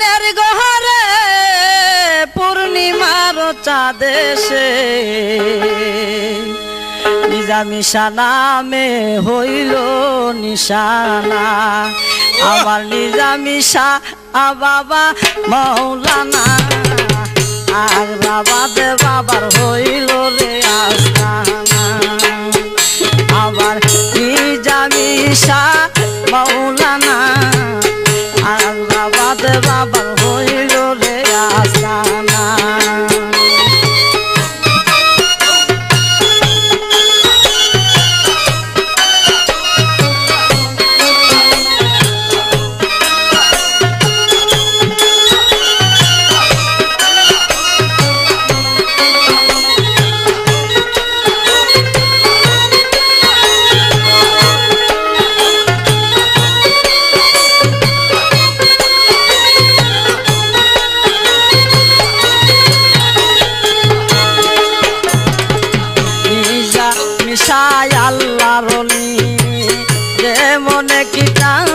মনের গহরে পূর্ণিমার চাঁদেশে। নিজামিশা নামে হইল নিশানা। আমার নিজামিশা আ বাবা মৌলানা। আর বাবা দে বাবার হইল রে আবার নিজামিশা মৌলানা মনে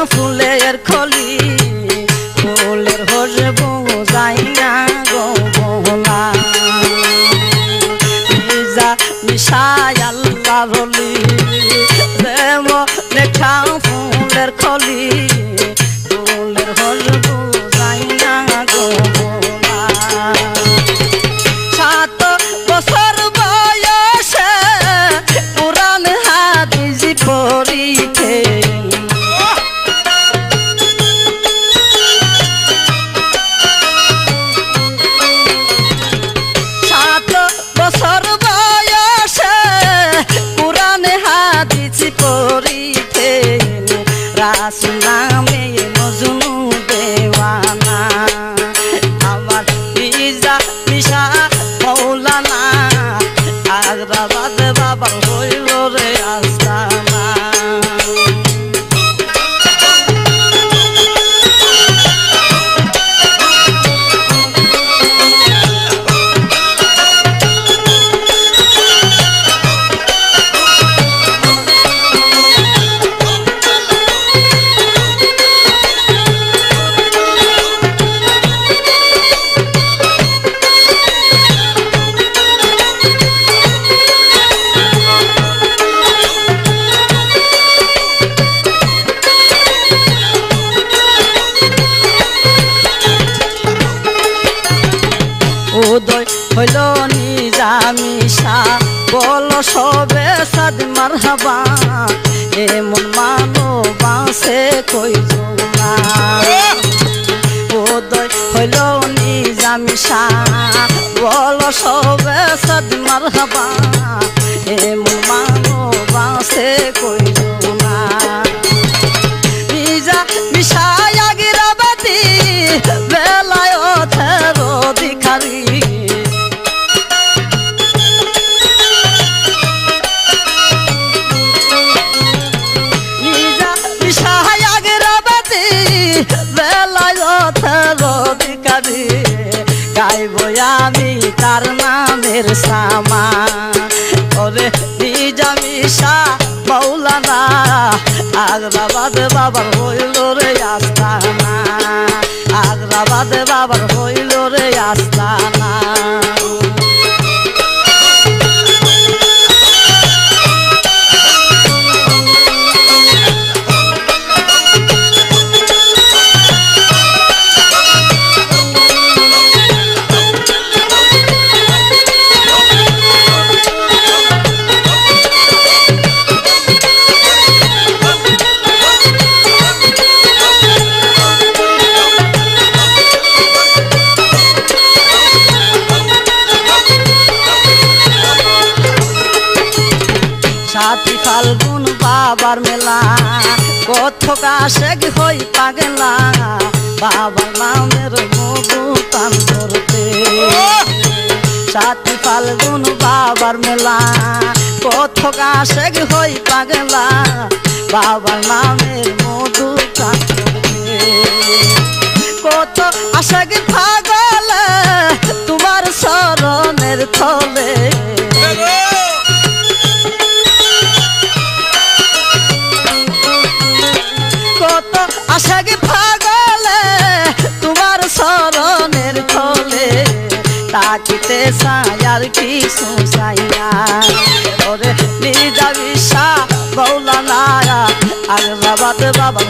বল সবে সাদ মারহাবা, এমন মানো বাসে কই জোনা। উদয় হইল নিজামিশা বলো সবে সাদ মারহাবা। তার নামের সামা। ওরে নিজা মিশা মৌলানা, আগ্রাবাদ বাবার হইল রে আস্তানা। আগ্রাবাদ বাবার হইল রে আস্তানা। ফাল্গুন বাবার মেলা। কত কাশে হই পাগলা। বাবার নামের মধু পান করতে। সাথী ফাল্গুন বাবার মেলা। কত কাশে হই পাগলা। বাবার নামের মধু পান করতে। কত আশাগ পাগল নিজা বিশ্বা মৌলানা আগ্রাবাদ বাবা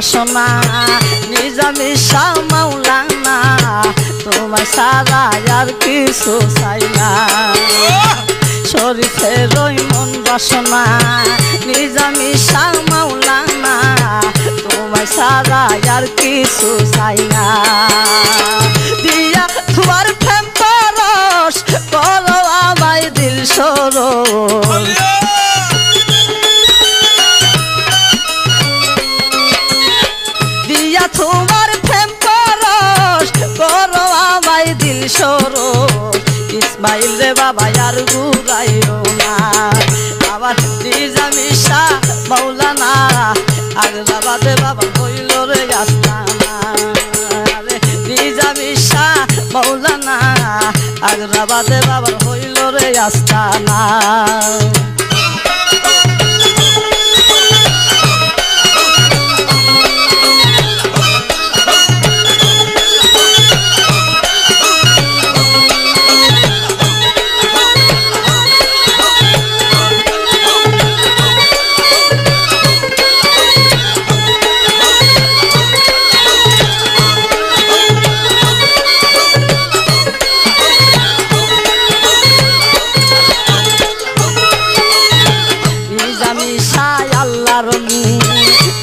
মন বাসনা নিজামি শাহ মাওলানা, তোমার সারা আর কিছু চাই না। শরীফের ওই মন রসনা নিজামি শাহ মাওলানা, তোমার সারা আর কিছু চাই ইসমাইল রে বাবা আর গুরাইও না আবার নিজামিশা মৌলানা আগ্রাবাদে বাবা কইল রে আস্তানা রে নিজামিশা মৌলানা আগ্রাবাদে বাবা হইল রে আস্তানা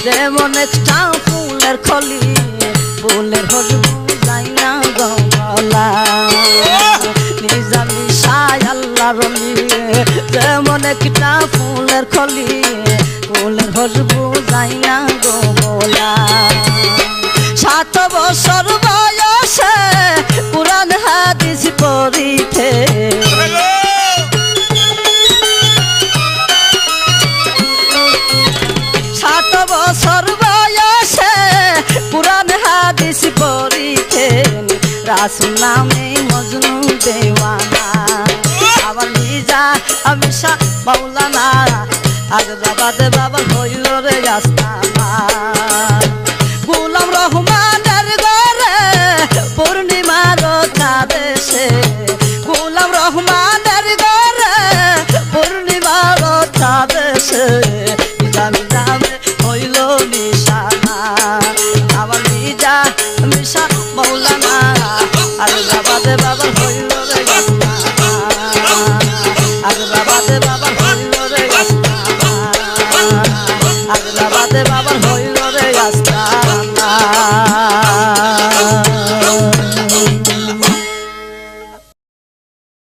যেমন অনেকটা ফুলের খলি, ফুলের হজবু যাই না গলা নিজামি সাই আল্লাহ নি প্রেম অনেকটা ফুলের খলি, ফুলের হজবু যাই না গোলা হাদিস পড়িতেন রাসুল নামে মজনু দেওয়ানা। আমার নিজা আমি মাওলানা। আগ্রাবাদে বাবা হইল রে রাস্তা।